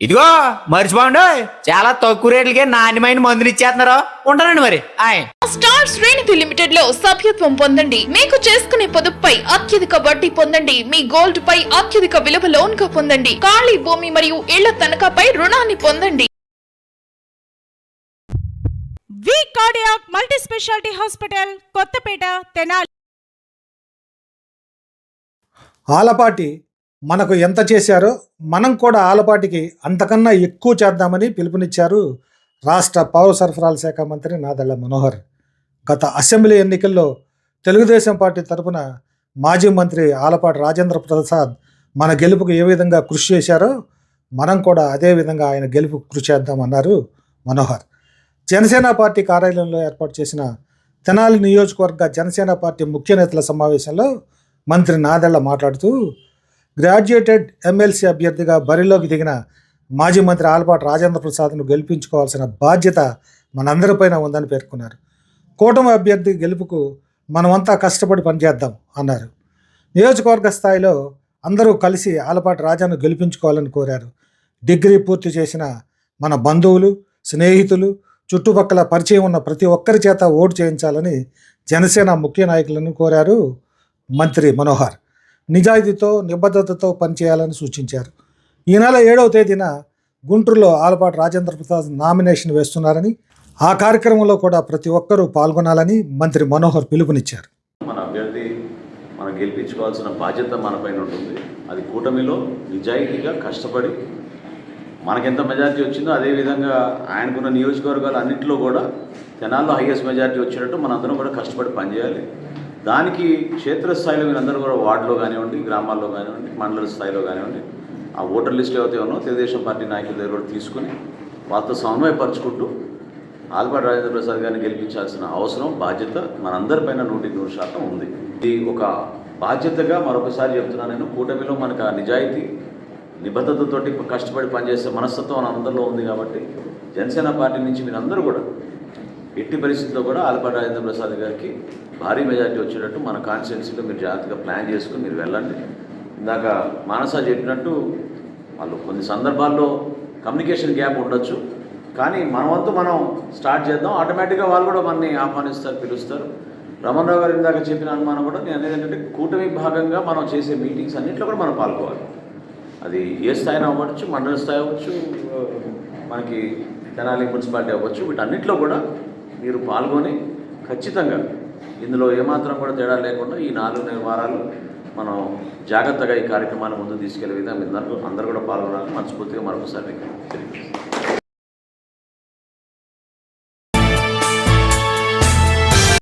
ఇదిగో మర్చిపోండి. చాలా తక్కువ రేట్లకే నాణ్యమైన మందులు ఇచ్చేస్తున్నారు. ఉంటానండి మరి. ఆయ్. స్టార్ శ్రేణిధి లిమిటెడ్లో సభ్యత్వం పొందండి. మీకు చేసుకునే పొదుపుపై అత్యధిక వడ్డీ పొందండి. మీ గోల్డ్ పై అత్యధిక విలువ లోన్గా పొందండి. ఖాళీ భూమి మరియు ఇళ్ళ తనఖాపై రుణాన్ని పొందండి. V cardiac multi speciality hospital Kothapeta Tenali. Alapati మనకు ఎంత చేశారో మనం కూడా ఆలపాటికి అంతకన్నా ఎక్కువ చేద్దామని పిలుపునిచ్చారు రాష్ట్ర పౌర సరఫరాల శాఖ మంత్రి నాదెళ్ళ మనోహర్. గత అసెంబ్లీ ఎన్నికల్లో తెలుగుదేశం పార్టీ తరపున మాజీ మంత్రి ఆలపాటి రాజేంద్ర ప్రసాద్ మన గెలుపుకు ఏ విధంగా కృషి చేశారో మనం కూడా అదే విధంగా ఆయన గెలుపుకు కృషి చేద్దామన్నారు మనోహర్. జనసేన పార్టీ కార్యాలయంలో ఏర్పాటు చేసిన తెనాలి నియోజకవర్గ జనసేన పార్టీ ముఖ్య నేతల సమావేశంలో మంత్రి నాదెళ్ళ మాట్లాడుతూ గ్రాడ్యుయేటెడ్ ఎమ్మెల్సీ అభ్యర్థిగా బరిలోకి దిగిన మాజీ మంత్రి ఆలపాటి రాజేంద్ర ప్రసాద్ను గెలిపించుకోవాల్సిన బాధ్యత మనందరిపైన ఉందని పేర్కొన్నారు. కూటమి అభ్యర్థి గెలుపుకు మనమంతా కష్టపడి పనిచేద్దాం అన్నారు. నియోజకవర్గ స్థాయిలో అందరూ కలిసి ఆలపాటి రాజాను గెలిపించుకోవాలని కోరారు. డిగ్రీ పూర్తి చేసిన మన బంధువులు స్నేహితులు చుట్టుపక్కల పరిచయం ఉన్న ప్రతి ఒక్కరి చేత ఓటు చేయించాలని జనసేన ముఖ్య నాయకులను కోరారు మంత్రి మనోహర్. నిజాయితీతో నిబద్ధతతో పనిచేయాలని సూచించారు. ఈ నెల ఏడవ తేదీన గుంటూరులో ఆలపాటి రాజేంద్ర ప్రసాద్ నామినేషన్ వేస్తున్నారని ఆ కార్యక్రమంలో కూడా ప్రతి ఒక్కరూ పాల్గొనాలని మంత్రి మనోహర్ పిలుపునిచ్చారు. మన అభ్యర్థి మనం గెలిపించుకోవాల్సిన బాధ్యత మనపైన ఉంటుంది. అది కూటమిలో నిజాయితీగా కష్టపడి మనకెంత మెజారిటీ వచ్చిందో అదేవిధంగా ఆయనకున్న నియోజకవర్గాలు అన్నింటిలో కూడా జనాల్లో హైయెస్ట్ మెజారిటీ వచ్చినట్టు మనందరం కూడా కష్టపడి పనిచేయాలి. దానికి క్షేత్రస్థాయిలో మీరందరూ కూడా వార్డులో కానివ్వండి గ్రామాల్లో కానివ్వండి మండల స్థాయిలో కానివ్వండి ఆ ఓటర్ లిస్ట్ ఏవైతే ఉన్నో తెలుగుదేశం పార్టీ నాయకుల దగ్గర కూడా తీసుకుని వాళ్ళతో సమన్వయపరుచుకుంటూ ఆల్పాటి రాజేంద్ర ప్రసాద్ గారిని గెలిపించాల్సిన అవసరం బాధ్యత మనందరిపైన నూటికి నూరు శాతం ఉంది. ఇది ఒక బాధ్యతగా మరొకసారి చెప్తున్నాను నేను కూటమిలో మనకు ఆ నిజాయితీ నిబద్ధతతోటి కష్టపడి పనిచేసే మనస్తత్వం మన అందరిలో ఉంది కాబట్టి జనసేన పార్టీ నుంచి మీరందరూ కూడా ఎట్టి పరిస్థితుల్లో కూడా ఆలపాటి రాజేంద్ర ప్రసాద్ గారికి భారీ మెజార్టీ వచ్చేటట్టు మన కాన్స్టిట్యున్సీలో మీరు జాగ్రత్తగా ప్లాన్ చేసుకుని మీరు వెళ్ళండి. ఇందాక మానస చెప్పినట్టు వాళ్ళు కొన్ని సందర్భాల్లో కమ్యూనికేషన్ గ్యాప్ ఉండొచ్చు. కానీ మన వంతు మనం స్టార్ట్ చేద్దాం. ఆటోమేటిక్గా వాళ్ళు కూడా మనని ఆహ్వానిస్తారు పిలుస్తారు. రమణరావు గారు ఇందాక చెప్పిన అనుమానం కూడా నేను అనేది ఏంటంటే కూటమి భాగంగా మనం చేసే మీటింగ్స్ అన్నింటిలో కూడా మనం పాల్గొవాలి. అది ఏ స్థాయిన అవ్వచ్చు మండల స్థాయి అవ్వచ్చు మనకి తెనాలి మున్సిపాలిటీ అవ్వచ్చు వీటన్నిటిలో కూడా మీరు పాల్గొని ఖచ్చితంగా ఇందులో ఏమాత్రం కూడా తేడా లేకుండా ఈ నాలుగు వారాలు మనం జాగ్రత్తగా ఈ కార్యక్రమాన్ని ముందు తీసుకెళ్ళే విధంగా అందరూ అందరూ కూడా పాల్గొనాలని మనస్ఫూర్తిగా మరొకసారి తెలియజేస్తాం